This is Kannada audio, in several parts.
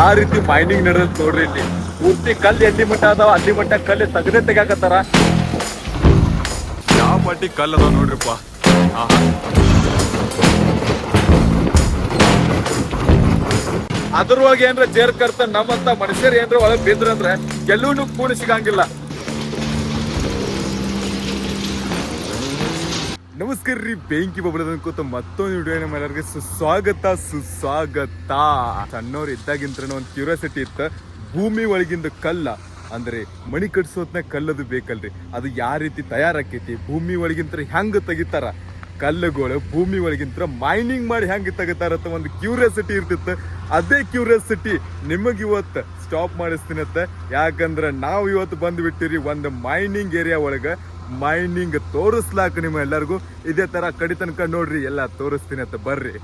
ಯಾವ ರೀತಿ ಮೈನಿಂಗ್ ನಡೆದ್ ನೋಡ್ರಿ ಇಲ್ಲಿ. ಪೂರ್ತಿ ಕಲ್ಲು ಎಲ್ಲಿ ಮಟ್ಟ ಅದಾವ ಅಲ್ಲಿ ಮಟ್ಟ ಕಲ್ಲು ತಗದೆ ತೆಗಾಕತ್ತಾರ ಯಾವ ಪಟ್ಟಿ ಕಲ್ಲು ಅದಾವ ನೋಡ್ರಿಪ್ಪ. ಅದ್ರೊಳಗೆ ಏನ್ರ ಜೇರ್ ಕರ್ತ ನಮ್ಮಂತ ಮನುಷ್ಯರು ಏನ್ರ ಒಳಗೆ ಬಿದ್ರಂದ್ರೆ ಎಲ್ಲೂ ಕೂಣ ಸಿಗಂಗಿಲ್ಲ. ನಮಸ್ಕಾರ ರೀ, ಬೆಂಕಿ ಬಬ್ಳದನ್ಕೋತ ಕೂತ ಮತ್ತೊಂದು ವಿಡಿಯೋ ನಮ್ಮ ಎಲ್ಲರಿಗೆ ಸುಸ್ವಾಗತ ಸುಸ್ವಾಗತ. ಸಣ್ಣವ್ರು ಇದ್ದಾಗಿಂತ ಒಂದು ಕ್ಯೂರಿಯಾಸಿಟಿ ಇತ್ತು. ಭೂಮಿ ಒಳಗಿಂದ ಕಲ್ಲ, ಅಂದ್ರೆ ಮಣಿ ಕಟ್ಸೋತ್ನ ಕಲ್ಲದು ಬೇಕಲ್ರಿ. ಅದು ಯಾವ ರೀತಿ ತಯಾರಾಕೈತಿ? ಭೂಮಿ ಒಳಗಿಂತ್ರ ಹೆಂಗೆ ತೆಗಿತಾರ? ಕಲ್ಲುಗಳು ಭೂಮಿ ಒಳಗಿಂತ್ರ ಮೈನಿಂಗ್ ಮಾಡಿ ಹೆಂಗೆ ತೆಗಿತಾರ ಅಂತ ಒಂದು ಕ್ಯೂರಿಯಾಸಿಟಿ ಇರ್ತಿತ್ತು. ಅದೇ ಕ್ಯೂರಿಯಾಸಿಟಿ ನಿಮಗೆ ಇವತ್ತು ಸ್ಟಾಪ್ ಮಾಡಿಸ್ತೀನತ್ತ ಯಾಕಂದ್ರೆ ನಾವು ಇವತ್ತು ಬಂದ್ಬಿಟ್ಟಿರಿ ಒಂದು ಮೈನಿಂಗ್ ಏರಿಯಾ ಒಳಗೆ. ಮೈನಿಂಗ್ ತೋರಿಸ್ಲಾಕ ನಿಮ್ಮ ಎಲ್ಲರಿಗೂ. ಇದೇ ತರ ಕಡಿ ತನಕ ನೋಡ್ರಿ, ಎಲ್ಲ ತೋರಿಸ್ತೀನಿ ಅಂತ ಬರ್ರಿ.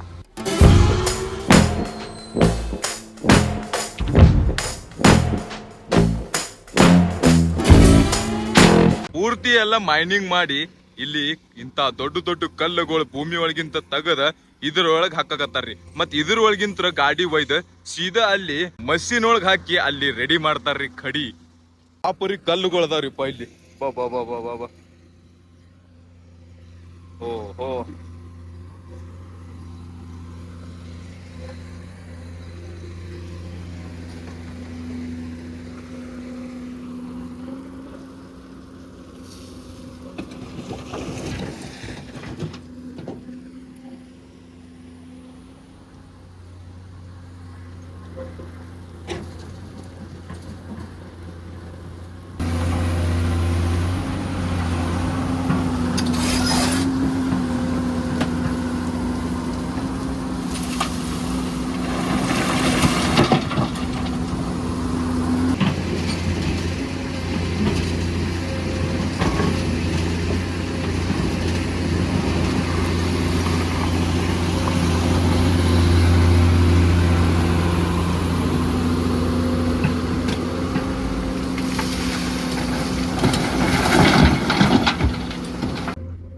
ಪೂರ್ತಿ ಎಲ್ಲ ಮೈನಿಂಗ್ ಮಾಡಿ, ಇಲ್ಲಿ ಇಂತ ದೊಡ್ಡ ದೊಡ್ಡ ಕಲ್ಲುಗಳು ಭೂಮಿ ಒಳಗಿಂತ ತೆಗದ ಇದ್ರೊಳಗ್ ಹಾಕಕತ್ತಾರ್ರಿ. ಮತ್ ಇದ್ರೊಳಗಿಂತ ಗಾಡಿ ಒಯ್ದ ಸೀದಾ ಅಲ್ಲಿ ಮಷೀನ್ ಒಳಗ್ ಹಾಕಿ ಅಲ್ಲಿ ರೆಡಿ ಮಾಡ್ತಾರ್ರಿ ಖಡಿ ಆ ಪರಿ ಕಲ್ಲುಗಳು ಇಲ್ಲಿ. ಬಾ ಬಾ ಬಾ ಬಾ ಬಾ. ಬಾ ಓ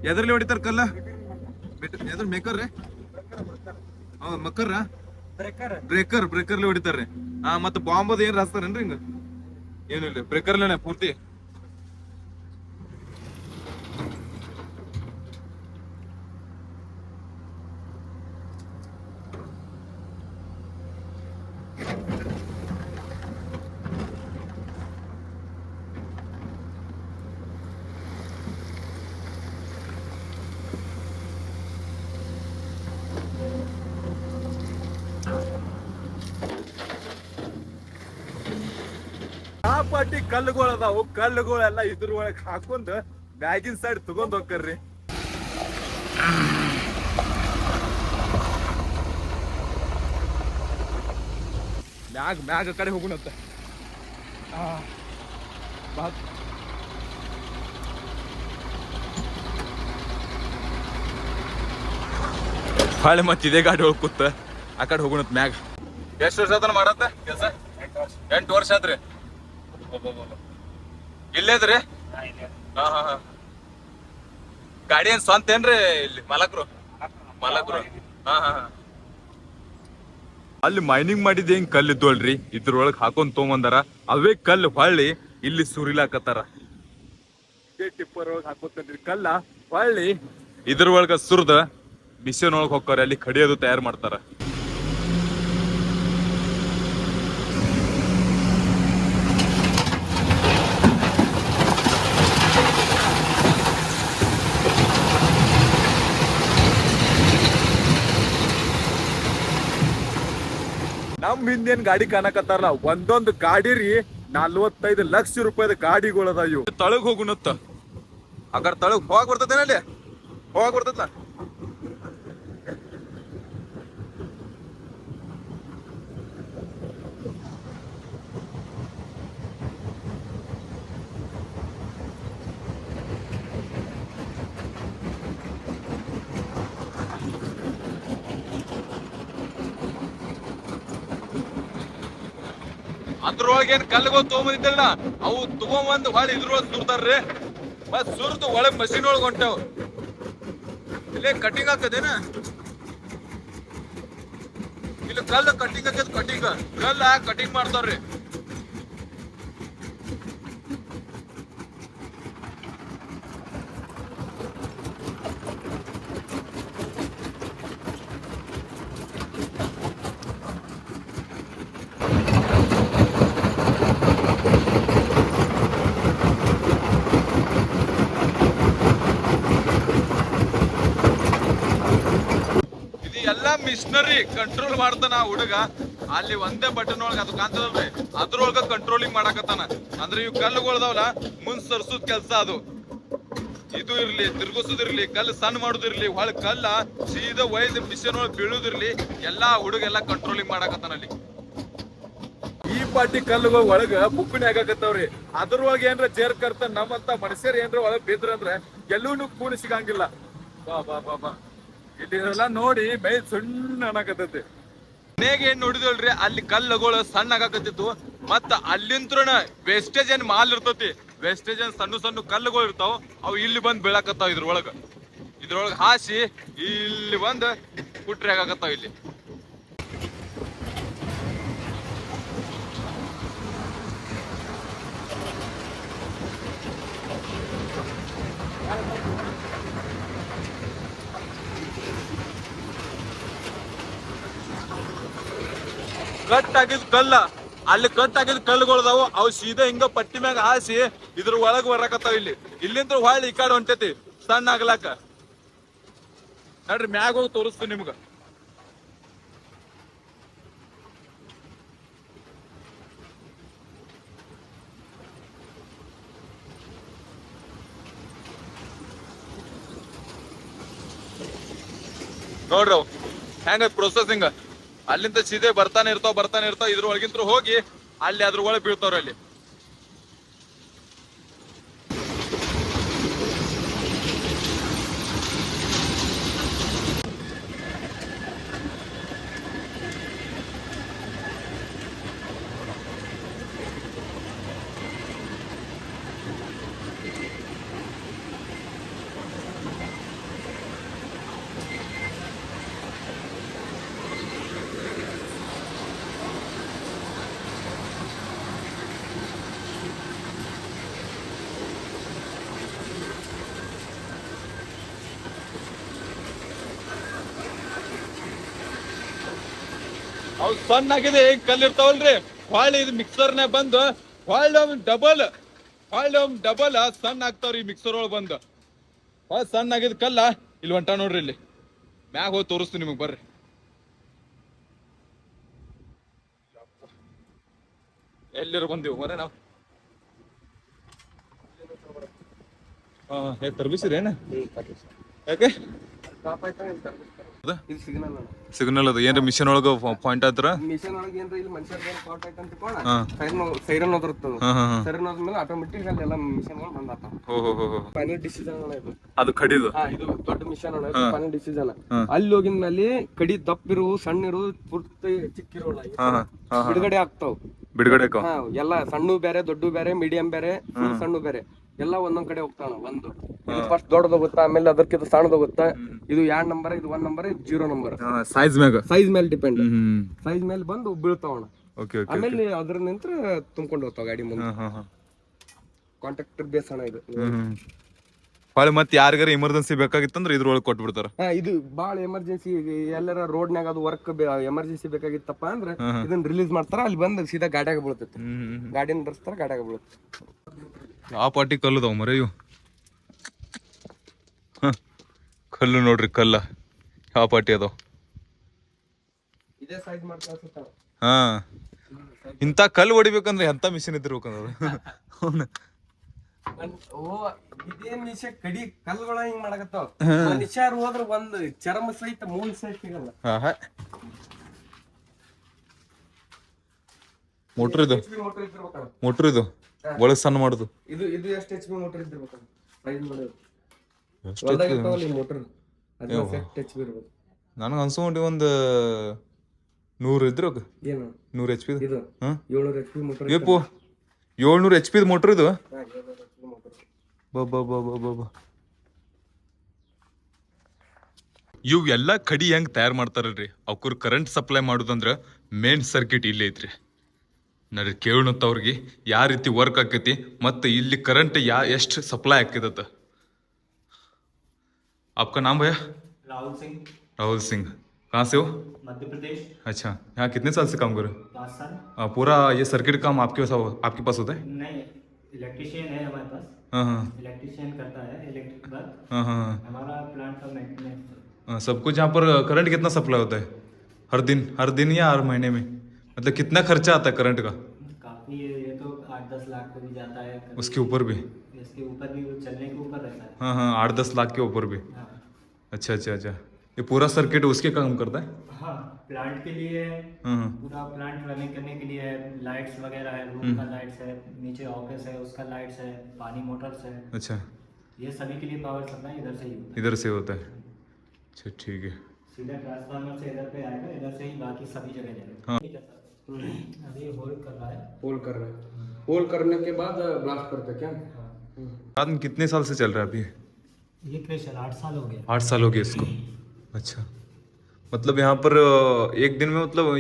ಹೋ ಎದ್ರಲ್ಲಿ ಹೊಡಿತಾರ ಕಲ್ಲ? ಎದ್ರ ಮೇಕರ್ ಹೌದ್ ಮಕ್ಕರ ಬ್ರೇಕರ್ ಬ್ರೇಕರ್ಲಿ ಹೊಡಿತಾರ್ರಿ ಹಾ ಮತ್ತೆ ಬಾಂಬ್ ಅದ ಏನ್ ಹಚ್ತಾರೇನ್ರಿ ಹಿಂಗ? ಏನಿಲ್ಲ ಬ್ರೇಕರ್ಲೇನೆ ಪೂರ್ತಿ? ಆ ಪಾಟಿ ಕಲ್ಲುಗಳು ಅದಾವು. ಕಲ್ಲುಗಳೆಲ್ಲ ಇದ್ರ ಒಳಗ್ ಹಾಕೊಂಡ್ ಬ್ಯಾಗಿನ ಸೈಡ್ ತಗೊಂಡ್ ಹೋಗ್ತಾರ್ರಿ ಮ್ಯಾಗ ಮ್ಯಾಗ ಕಡೆ ಹೋಗುಣಂತ. ಆ, ಬಾ- ಹೊಳ್ಳಿ ಮತ್ತೆ ಇದೇ ಗಾಡಿ ಒಳಗ್ ಕೂತ ಆ ಕಡೆ ಹೋಗುಣತ್ ಮ್ಯಾಗ. ಎಷ್ಟು ವರ್ಷ ಆತನ ಮಾಡತ್ತ ಕೆಲಸ? ಎಂಟು ವರ್ಷ ಆತ್ರಿ? ಇಲ್ಲೇದ್ರಿ ಹಾ ಹಾ ಹಾ ಗಾಡಿ ಏನ್ ಸ್ವಂತ ಏನ್ರಿ ಇಲ್ಲಿ? ಮಲಕ್ರು? ಮಲಕ್ರು. ಹಾ ಹಾ ಹಾ. ಅಲ್ಲಿ ಮೈನಿಂಗ್ ಮಾಡಿದ ಹೆಂಗ್ ಕಲ್ಲು ಇದ್ವಲ್ರಿ ಇದ್ರೊಳಗ್ ಹಾಕೊಂಡ್ ತಗೊಂಬಂದಾರ. ಅವೇ ಕಲ್ಲು ಹೊಳ್ಳಿ ಇಲ್ಲಿ ಸುರಿಲಾಕತ್ತಾರ ಟಿಪ್ಪರ್ ಒಳಗ್ ಹಾಕೋತನ್ರಿ ಕಲ್ಲ ಹೊಳ್ಳಿ. ಇದ್ರೊಳಗ ಸುರ್ದ ಮಿಷನ್ ಒಳಗ್ ಹೋಗ್ತಾರ ಅಲ್ಲಿ ಕಡಿಯೋದು ತಯಾರು ಮಾಡ್ತಾರ. ನಮ್ ಹಿಂದೇನ್ ಗಾಡಿ ಕಾಣಕತ್ತಾರಲ್ಲ, ಒಂದೊಂದ್ ಗಾಡಿ ರೀ ನಲ್ವತ್ತೈದು ಲಕ್ಷ ರೂಪಾಯಿದ ಗಾಡಿಗಳದ ಇವು. ತಳಗ್ ಹೋಗುಣತ್ತ. ಅಗರ್ ತಳಗ್ ಹೋಗಾಕ್ ಬರ್ತದೇನ ಅಲ್ಲಿ? ಹೋಗಾಕ್ ಬರ್ತದ ಅದ್ರೊಳಗೆ ಏನ್ ಕಲ್ಗಳು ತೊಗೊಂಬಂದಿದ್ದಲ್ಲ, ಅವು ತಗೊಂಬಂದ್ ಹೊಳ್ಳಿ ಇದ್ರೊಳಗ್ ಸುರ್ತಾರ್ರಿ ಮತ್ ಸುರ್ದು ಒಳಗ್ ಮಷಿನ್ ಒಳಗ್ ಹೊಂಟವ್. ಇಲ್ಲೇ ಕಟಿಂಗ್ ಹಾಕದೇನ ಇಲ್ಲಿ ಕಲ್ಲು ಕಟಿಂಗ್ ಹಾಕದ್ ಕಟಿಂಗ್ ಕಲ್ಲ ಕಟಿಂಗ್ ಮಾಡ್ತಾರ್ರಿ ಇದು ಮಿಷನರಿ ಕಂಟ್ರೋಲ್ ಮಾಡ್ತಾನ ಹುಡುಗ. ಅಲ್ಲಿ ಒಂದೇ ಬಟನ್ ಒಳಗ ಅದು ಕಾಣ್ತದಲ್ರಿ? ಅದ್ರೊಳಗ ಕಂಟ್ರೋಲಿಂಗ್ ಮಾಡಾಕತ್ತಾನ. ಅಂದ್ರೆ ಇವು ಕಲ್ಲುಗಳದಾವಲ್ಲ ಮುಂದ್ ಸರ್ಸುದ್ ಕೆಲ್ಸ ಅದು. ಇದು ಇರ್ಲಿ ತಿರ್ಗಿಸೋದಿರ್ಲಿ ಕಲ್ಲು ಸಣ್ಣ ಮಾಡೋದಿರ್ಲಿ ಹೊಳ ಕಲ್ಲ ಸೀದಾ ಒಯ್ದು ಮಿಷನ್ ಒಳಗೆ ಬೀಳುದಿರ್ಲಿ ಎಲ್ಲಾ ಹುಡುಗ ಎಲ್ಲಾ ಕಂಟ್ರೋಲಿಂಗ್ ಮಾಡಾಕತ್ತಾನ ಅಲ್ಲಿ. ಈ ಪಾಟಿ ಕಲ್ಲುಗಳ ಒಳಗ ಬುಕ್ಕಿನ ಆಗಾಕತ್ತವ್ರಿ. ಅದ್ರೊಳಗೆ ಏನ್ರ ಜೇರ್ ಕರ್ತ ನಮ್ಮಂತ ಮನುಷ್ಯರ್ ಏನ್ರ ಒಳಗ್ ಬಿದ್ರಂದ್ರ ಎಲ್ಲೂನು ಕೂಣಿ ಸಿಗಂಗಿಲ್ಲ. ಬಾ ಬಾ ಬಾ ಬಾ. ಇದೆಲ್ಲ ನೋಡಿ ಮೈ ಸಣ್ಣ ಅನ್ನಕತ್ತೈತಿ. ಮನೆಗೆ ಏನ್ ನೋಡಿದಲ್ರಿ ಅಲ್ಲಿ ಕಲ್ಲುಗಳು ಸಣ್ಣ ಆಗಾಕತ್ತಿತ್ತು ಮತ್ತ ಅಲ್ಲಿಂತ್ರನ ವೇಸ್ಟೇಜ್ ಏನ್ ಮಾಲ್ ಇರ್ತತಿ. ವೇಸ್ಟೇಜ್ ಏನ್ ಸಣ್ಣ ಸಣ್ಣ ಕಲ್ಲುಗಳು ಇರ್ತಾವ. ಅವು ಇಲ್ಲಿ ಬಂದ್ ಬೀಳಾಕತ್ತಾವ ಇದ್ರೊಳಗ. ಇದ್ರೊಳಗ ಹಾಸಿ ಇಲ್ಲಿ ಬಂದ್ ಕುಟ್ರಿ ಆಗಾಕತ್ತಾವ ಇಲ್ಲಿ. ಕಟ್ ಆಗಿದ್ ಕಲ್ಲ. ಅಲ್ಲಿ ಕಟ್ ಆಗಿದ್ ಕಲ್ಲುಗಳದಾವು ಅವು ಸೀದಾ ಹಿಂಗ ಪಟ್ಟಿ ಮ್ಯಾಗ ಹಾಸಿ ಇದ್ರ ಒಳಗ್ ಬರಕತ್ತಾವ ಇಲ್ಲಿ. ಇಲ್ಲಿಂದ್ರ ಹೊಳ್ಳಿ ಈ ಕಡೆ ಹೊಂಟೈತಿ. ಸಣ್ಣ ಆಗ್ಲಾಕ. ನೋಡ್ರಿ, ಮ್ಯಾಗ ಹೋಗಿ ತೋರಿಸ್ತೀನಿ ನಿಮ್ಗ. ನೋಡ್ರಿ ಅವು. ಹೆಂಗ ಪ್ರೊಸೆಸಿಂಗ್ ಅಲ್ಲಿಂದ ಸೀದೆ ಬರ್ತಾನೆ ಇರ್ತಾವ ಬರ್ತಾನೆ ಇರ್ತಾವ ಇದ್ರ ಒಳಗಿಂತ ಹೋಗಿ ಅಲ್ಲಿ ಅದ್ರ ಒಳಗೆ ಬೀಳ್ತಾವ್ರ ಅಲ್ಲಿ. ಅವ್ ಸಣ್ಣ ಆಗಿದೆ ಈಗ ಕಲ್ಲಿರ್ತಾವಲ್ರಿ? ಹೊಳ್ಳಿ ಇದು ಮಿಕ್ಸರ್ನೇ ಬಂದು ಹೊಳ್ಳಿ ಡಬಲ್ ಹೊಳ್ಳಿ ಡಬಲ್ ಸಣ್ಣ ಆಗ್ತಾವ್ರಿ ಈ ಮಿಕ್ಸರ್ ಒಳಗ್ ಬಂದು. ಹೊಳ್ ಸಣ್ಣ ಆಗಿದ್ ಕಲ್ಲ ಇಲ್ಲಿ ಹೊಂಟ ನೋಡ್ರಿ ಇಲ್ಲಿ. ಮ್ಯಾಗ ಹೋಗಿ ತೋರಿಸ್ತೀನಿ ನಿಮಗೆ ಬರ್ರಿ. ಎಲ್ಲಿರ ಬಂದೀವಿ ಮರೆ ನಾವು? ಹಾ ಹೇಗೆ ತರ್ಬಿಸಿರೇನ ಯಾಕೆ? ಇದು ಸಿಗ್ನಲ್ ಸಿಗ್ನಲ್ ಅದು. ಏನ್ರ ಮಿಷನ್ ಒಳಗ ಪಾಯಿಂಟ್ ಆತರ ಮಿಷನ್ ಒಳಗ ಏನ್ರ ಇಲ್ಲಿ ಮನುಷ್ಯರ್ ಕಾಟ್ ಆಯ್ತು ಅಂತ ಹಾ. ಸೈರನ್ ಸೈರನ್ ಹಾ ಸೈರನ್ ಹೋದ್ಮೇಲೆ ಆಟೋಮೆಟಿಕ್ ಅಲ್ಲಿ ಎಲ್ಲ ಮಿಷನ್ಗಳು ಬಂದಾತ. ಫೈನಲ್ ಡಿಸಿಷನ್ ಇದು. ಅದು ಕಡಿದು? ಇದು ದೊಡ್ಡ ಮಿಷನ್ ಫೈನಲ್ ಡಿಸಿಷನ್ ಅಲ್ಲಿ. ಹೋಗಿದ ಮೇಲೆ ಕಡಿ ದಪ್ಪಿರು ಸಣ್ಣ ಇರು ಪೂರ್ತಿ ಚಿಕ್ಕಿರೋಲ್ಲ ಬಿಡುಗಡೆ ಆಗ್ತಾವ. ಬಿಡುಗಡೆ ಎಲ್ಲ ಸಣ್ಣ ಬೇರೆ ದೊಡ್ಡ ಬೇರೆ ಮೀಡಿಯಂ ಬೇರೆ ಸಣ್ಣ ಬೇರೆ. ಎಲ್ಲ ಒಂದೊಂದ್ ಕಡೆ ಹೋಗ್ತಾವ ಒಂದು. ಫಸ್ಟ್ ದೊಡ್ಡದು ಹೋಗುತ್ತಾ ಆಮೇಲೆ ಅದಕ್ಕಿಂತ ಸಣ್ಣದು ಹೋಗುತ್ತ ಇದು ಎರಡ್ ನಂಬರ್ ಇದು ಒಂದ್ ನಂಬರ್ ಇದು ಜೀರೋ ನಂಬರ್ ಸೈಜ್ ಮ್ಯಾಗ. ಸೈಜ್ ಮೇಲೆ ಡಿಪೆಂಡ್ ಸೈಜ್ ಮೇಲೆ ಬಂದು ಬೀಳ್ತಾವಣ ಆಮೇಲೆ ಅದ್ರ ನಿಂತ್ರ ತುಂಬ್ಕೊಂಡು ಹೋಗ್ತಾವ ಗಾಡಿ ಮುಂದೆ. ಕಾಂಟ್ರಾಕ್ಟರ್ ಬೇಸ್ ಹಣ ಇದು. ಹೊಳ್ಳಿ ಮತ್ತೆ ಯಾರಿಗಾರ ಎಮರ್ಜೆನ್ಸಿ ಬೇಕಾಗಿತ್ತಂದ್ರೆ ಇದ್ರೊಳಗೆ ಕೊಟ್ಬಿಡ್ತಾರ. ಹಾ ಇದು ಬಾಳ ಎಮರ್ಜೆನ್ಸಿ ಎಲ್ಲರ ರೋಡ್ನ್ಯಾಗ ಅದು ವರ್ಕ್ ಎಮರ್ಜೆನ್ಸಿ ಬೇಕಾಗಿತ್ತಪ್ಪ ಅಂದ್ರೆ. ಇದನ್ನ ರಿಲೀಸ್ ಮಾಡ್ತಾರ ಅಲ್ಲಿ ಬಂದು ಸೀದಾ ಗಾಡಿಯಾಗ ಬೀಳ್ತೈತಿ. ಹ್ಮ್ ಗಾಡಿನ ಬರ್ಸ್ತಾರ ಗಾಡಿಯಾಗ ಬೀಳುತ್ತೆ. ಆ ಪಾಟಿ ಕಲ್ಲುದಾವ ಮರ ಇವು? ಹ, ಕಲ್ಲು ನೋಡ್ರಿ ಕಲ್ಲ. ಯಾವ ಪಾಟಿ ಅದಾವ? ಇದೇ ಸೈಜ್ ಮಾಡ್ತಾ ಹಾ. ಇಂಥ ಕಲ್ಲು ಹೊಡಿಬೇಕಂದ್ರೆ ಎಂತ ಮಿಷಿನ್ ಇದ್ದಿರ್ಬೇಕಂದ್ರೆ ಅವ್ನ ಮನ್- ಓ ಇದೇನ್ ವಿಷಯ ಕಡಿ ಕಲ್ಲುಗಳ ಹಿಂಗ್ ಮಾಡಕತ್ತಾವ? ಮನುಷ್ಯರು ಹೋದ್ರ ಒಂದ್ ಚರ್ಮ ಸಹಿತ ಮೂಲ ಸಹಿತ ಸಿಗಲ್ಲ. ಮೋಟ್ರ್ ಇದು. ಮೋಟರ್ ಇದು. ಒಳಗ್ ಸಣ್ಣ ಮಾಡುದು. ಇದು ಇದು ಎಷ್ಟು ಎಚ್ ಪಿ ಮೋಟರ್ ಇದ್ದಿರ್ಬೇಕಣ್ಣ ಸೈಜ್ ಮಾಡೋದು ಎಷ್ಟು ಹೊಲ್ದಾಗ ಇರ್ತಾವಲ್ಲ ಈ ಮೋಟರ್? ಅದು ಎಷ್ಟು ಎಚ್ ಪಿ ನನಗೆ ಅನ್ಸ್ಕೊಂಡು ಒಂದು ನೂರು ಇದ್ರು ಏನು? ನೂರು ಎಚ್ ಪಿ ಇದು. ಹಾ. ಏಳ್ನೂರು ಎಚ್ ಪಿ ಮೋಟರ್ ಏಪು. ಏಳ್ನೂರು ಎಚ್ ಪಿ ಮೋಟ್ರ್ ಇದು. ಏಳ್ನೂರು ಎಚ್ ಪಿ ಮೋಟರ್ ಬಾ ಬಾ ಬಾ ಬಾ ಬಾ ಬಾ ಇವು ಎಲ್ಲ ಕಡಿ ಹೆಂಗ್ ತಯಾರು ಮಾಡ್ತಾರಲ್ರಿ ಅವ್ಕರ್ ಕರೆಂಟ್ ಸಪ್ಲೈ ಮಾಡೋದಂದ್ರ ಮೇನ್ ಸರ್ಕಿಟ್ ಇಲ್ಲೇ ಐತ್ರಿ ನಡ್ರಿ ಕೇಳೋಣತ್ತ ಅವ್ರಿಗೆ ಯಾವ ರೀತಿ ವರ್ಕ್ ಆಕೈತಿ ಮತ್ತು ಇಲ್ಲಿ ಕರೆಂಟ್ ಯಾ ಎಷ್ಟು ಸಪ್ಲೈ ಆಕೈತತ್ತ आपका नाम भैया राहुल सिंह राहुल सिंह कहाँ से हो मध्य प्रदेश अच्छा यहाँ कितने साल से काम कर रहे पाँच साल हो आ, पूरा ये सर्किट काम आपके पास आपके पास होता है नहीं इलेक्ट्रिशियन है हमारे पास। हाँ हाँ। इलेक्ट्रिशियन करता है इलेक्ट्रिक वर्क हाँ हाँ हाँ। हमारा प्लांट का मेंटेनेंस हाँ, सब कुछ यहाँ पर करंट कितना सप्लाई होता है? हर दिन हर दिन या हर महीने में? मतलब कितना खर्चा आता है करंट का? काफ़ी है ये तो आठ दस लाख पे भी जाता है। उसके ऊपर भी? इसके ऊपर भी वो चलने के ऊपर रहता है। हाँ हाँ आठ दस लाख के ऊपर भी? हाँ। अच्छा अच्छा अच्छा। ये पूरा सर्किट उसके काम करता है? हाँ प्लांट के लिए है हाँ। हाँ पूरा प्लांट रनिंग करने के लिए लाइट्स वगैरह है रूम का लाइट्स है नीचे ऑफ़िस है उसका लाइट्स है पानी मोटर्स है। अच्छा। ये सभी के लिए पावर सप्लाई इधर से ही होता है। इधर से होता है। अच्छा ठीक है। सीधा ट्रांसफार्मर से इधर पे आएगा इधर से ही बाकी सभी जगह जाएगा। हाँ। है अभी होल्ड कर रहा है। होल कर रहे हैं। होल करने के बाद ब्लास्ट करते क्या? हाँ। कितने साल से चल रहा है अभी? ये क्रेशर आठ साल हो गया। आठ साल हो गया इसको। अच्छा मतलब यहाँ पर एक दिन में मतलब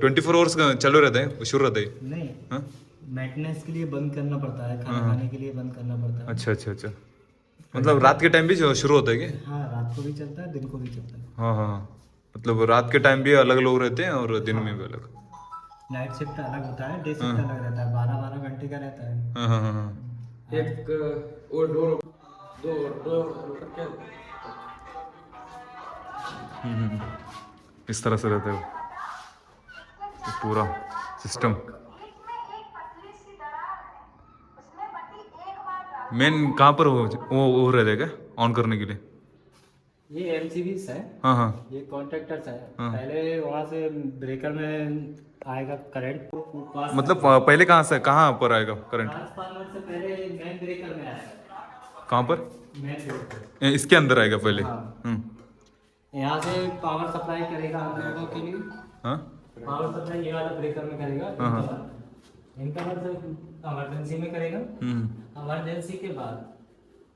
ट्वेंटी फोर आवर्स चालू रहता है शुरू रहता है नहीं हाँ मेंटेनेंस के लिए बंद करना पड़ता है खाना खाने के लिए बंद करना पड़ता है अच्छा अच्छा अच्छा मतलब रात के टाइम भी जो शुरू होता है क्या हाँ रात को भी चलता है दिन को भी चलता है हाँ हाँ हाँ। मतलब रात के टाइम भी अलग लोग रहते हैं और दिन में भी अलग नाइट शिफ्ट अलग होता है डे शिफ्ट अलग रहता है बारह बारह घंटे का रहता है हाँ हाँ हाँ हाँ एक वो डोर दो डोर इस तरह से रहता है? पूरा सिस्टम मेन कहाँ पर हो? वो वो रहता क्या? ऑन करने के लिए? ये एम है। हाँ हाँ। ये कॉन्ट्रैक्टर्स है। हाँ। पहले वहाँ से ब्रेकर में आएगा करंट मतलब पहले कहाँ से कहाँ पर आएगा करंट ट्रांसफार्मर से पहले मेन ब्रेकर में आएगा। कहाँ पर? मेन ब्रेकर इसके अंदर आएगा पहले। हाँ। यहाँ से पावर सप्लाई करेगा हम लोगों के लिए। हाँ? पावर सप्लाई ये वाला ब्रेकर में करेगा हाँ, हाँ। इनका मतलब इमरजेंसी में करेगा। हम्म। इमरजेंसी के बाद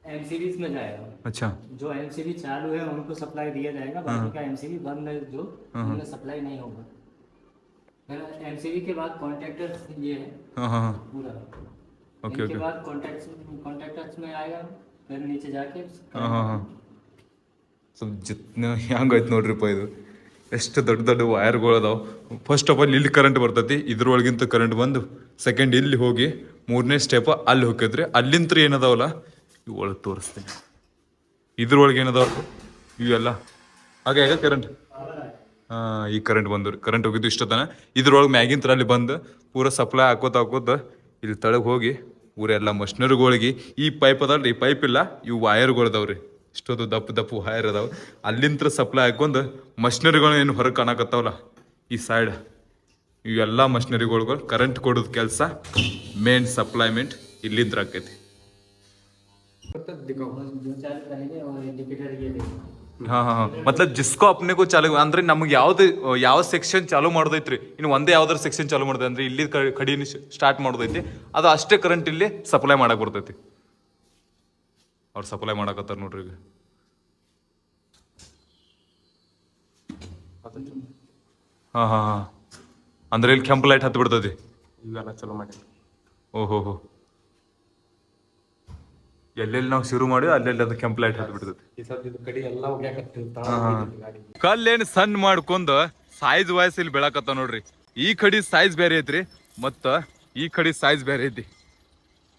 एम सीरीज़ में जाएगा। अच्छा। जो एम सीरीज़ चालू है उनको सप्लाई दिया जाएगा बाकी हाँ। का एम सीरीज़ बंद है जो उनमें सप्लाई नहीं होगा। एम सीरीज़ के बाद कॉन्ट्रेक्टर ये है। पूरा। Okay okay. बाद कॉन्ट्रैक्ट कॉन्ट्रैक्टर्स में आएगा फिर नीचे जाके ಸ್ವಲ್ಪ ಜಿತ್ನ ಹೆಂಗೈತೆ ನೋಡ್ರಿಪ್ಪ ಇದು. ಎಷ್ಟು ದೊಡ್ಡ ದೊಡ್ಡ ವೈರ್ಗಳು ಅದಾವ. ಫಸ್ಟ್ ಆಫ್ ಆಲ್ ಇಲ್ಲಿ ಕರೆಂಟ್ ಬರ್ತೈತಿ. ಇದ್ರೊಳಗಿಂತ ಕರೆಂಟ್ ಬಂದು ಸೆಕೆಂಡ್ ಇಲ್ಲಿ ಹೋಗಿ ಮೂರನೇ ಸ್ಟೆಪ್ ಅಲ್ಲಿ ಹೋಗಿದ್ರೆ ಅಲ್ಲಿಂತ್ರ ಏನದಾವಲ್ಲ? ಇವು ಒಳಗೆ ತೋರಿಸ್ತೀನಿ. ಇದ್ರೊಳಗೆ ಏನದಾವ? ಇವೆಲ್ಲ ಹಾಗೆ, ಹೇಗ ಕರೆಂಟ್ ಹಾಂ, ಈ ಕರೆಂಟ್ ಬಂದು ಕರೆಂಟ್ ಹೋಗಿದ್ದು ಇಷ್ಟತನ ಇದ್ರೊಳಗೆ ಮ್ಯಾಗಿಂತ್ರ ಅಲ್ಲಿ ಬಂದು ಪೂರ ಸಪ್ಲೈ ಹಾಕೋತ ಹಾಕೋತ ಇಲ್ಲಿ ತಳಗೆ ಹೋಗಿ ಊರೆಲ್ಲ ಮಷಿನರಿಗಳಿಗೆ ಈ ಪೈಪ್ ಅದಾವ್ರಿ, ಈ ಪೈಪ್ ಇಲ್ಲ, ಇವು ವೈರ್ಗಳು ಅದಾವ್ರಿ. ಇಷ್ಟೊಂದು ದಪ್ಪ ದಪ್ಪ ಹೈರ್ ಅದಾವ ಅಲ್ಲಿಂತ್ರ ಸಪ್ಲೈ ಹಾಕೊಂಡು ಮಷಿನರಿಗಳು ಏನು ಹೊರಗೆ ಕಾಣಕತ್ತಾವಲ್ಲ, ಈ ಸೈಡ್ ಇವೆಲ್ಲ ಮಷಿನರಿಗಳ್ಗಳು ಕರೆಂಟ್ ಕೊಡೋದು ಕೆಲಸ ಮೇನ್ ಸಪ್ಲೈಮೆಂಟ್ ಇಲ್ಲಿಂದ್ರ ಆಕೈತಿ. ಹಾಂ ಹಾಂ ಹಾಂ. ಜಿಸ್ಕೋ ಅಪ್ನಿಗೂ ಚಾಲು, ಅಂದ್ರೆ ನಮ್ಗೆ ಯಾವ್ದು, ಯಾವ ಸೆಕ್ಷನ್ ಚಾಲು ಮಾಡೋದೈತ್ರಿ? ಇನ್ನು ಒಂದೇ ಯಾವ್ದಾರ ಸೆಕ್ಷನ್ ಚಾಲು ಮಾಡಿದೆ, ಅಂದ್ರೆ ಇಲ್ಲಿ ಕಡಿನ ಸ್ಟಾರ್ಟ್ ಮಾಡೋದೈತಿ. ಅದು ಅಷ್ಟೇ ಕರೆಂಟ್ ಇಲ್ಲಿ ಸಪ್ಲೈ ಮಾಡಕ್ ಬರ್ತೈತಿ. ಅವ್ರು ಸಪ್ಲೈ ಮಾಡಾಕತ್ತಾರ ನೋಡ್ರಿ ಈಗ. ಹಾ ಹಾ ಹಾ. ಅಂದ್ರೆ ಇಲ್ಲಿ ಕೆಂಪು ಲೈಟ್ ಹತ್ತು ಬಿಡ್ತೈತಿ ಇವೆಲ್ಲ ಚಲೋ ಮಾಡಿ. ಓಹೋ ಹೋ. ಎಲ್ಲೆಲ್ಲಿ ನಾವು ಶುರು ಮಾಡಿ ಅಲ್ಲೆಲ್ಲಿ ಅದು ಕೆಂಪು ಲೈಟ್ ಹತ್ತು ಬಿಡ್ತೈತಿ ಕಲ್ಲೇನ್ ಸಣ್ಣ ಮಾಡ್ಕೊಂಡು ಸೈಜ್ ವಯಸ್ ಇಲ್ಲಿ ಬೆಳಕತ್ತ ನೋಡ್ರಿ. ಈ ಕಡಿ ಸೈಜ್ ಬೇರೆ ಐತ್ರಿ ಮತ್ತ ಈ ಕಡಿ ಸೈಜ್ ಬೇರೆ ಐತಿ.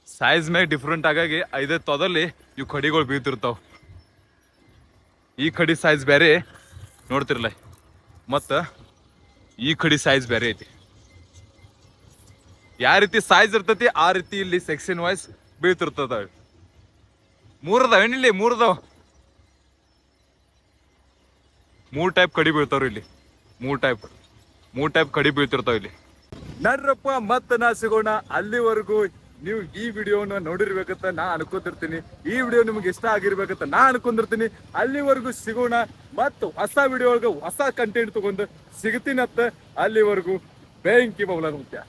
ಸೈಜ್ ಮ್ಯಾಗ ಡಿಫ್ರೆಂಟ್ ಆಗಾಗಿ ಐದೇ ತೊದಲ್ಲಿ ಇವು ಕಡಿಗಳು ಬೀಳ್ತಿರ್ತಾವ. ಈ ಕಡಿ ಸೈಜ್ ಬೇರೆ ನೋಡ್ತಿರ್ಲ. ಮತ್ತ ಈ ಕಡಿ ಸೈಜ್ ಬೇರೆ ಐತಿ. ಯಾವ ರೀತಿ ಸೈಜ್ ಇರ್ತೈತಿ, ಆ ರೀತಿ ಇಲ್ಲಿ ಸೆಕ್ಷನ್ ವೈಸ್ ಬೀಳ್ತಿರ್ತದ ಮೂರದಾವ, ಏನಿಲ್ಲಿ ಮೂರದಾವ? ಮೂರು ಟೈಪ್ ಕಡಿ ಬೀಳ್ತಾವ್ರಿ ಇಲ್ಲಿ. ಮೂರು ಟೈಪ್ ಮೂರ್ ಟೈಪ್ ಕಡಿ ಬೀಳ್ತಿರ್ತಾವ ಇಲ್ಲಿ. ನಡ್ರಪ್ಪ ಮತ್ತೆ ನಾ ಸಿಗೋಣ ಅಲ್ಲಿವರೆಗೂ ನೀವು ಈ ವಿಡಿಯೋನ ನೋಡಿರ್ಬೇಕಂತ ನಾ ಅನ್ಕೊಂತಿರ್ತೀನಿ. ಈ ವಿಡಿಯೋ ನಿಮ್ಗೆ ಇಷ್ಟ ಆಗಿರ್ಬೇಕಂತ ನಾ ಅನ್ಕೊಂಡಿರ್ತೀನಿ. ಅಲ್ಲಿವರೆಗೂ ಸಿಗೋಣ. ಮತ್ತು ಹೊಸ ವಿಡಿಯೋ ಒಳಗೆ ಹೊಸ ಕಂಟೆಂಟ್ ತಗೊಂಡು ಸಿಗ್ತೀನತ್ತ ಅಲ್ಲಿವರೆಗೂ. ಬೆಂಕಿ ಬಬಲ ಮುತ್ಯ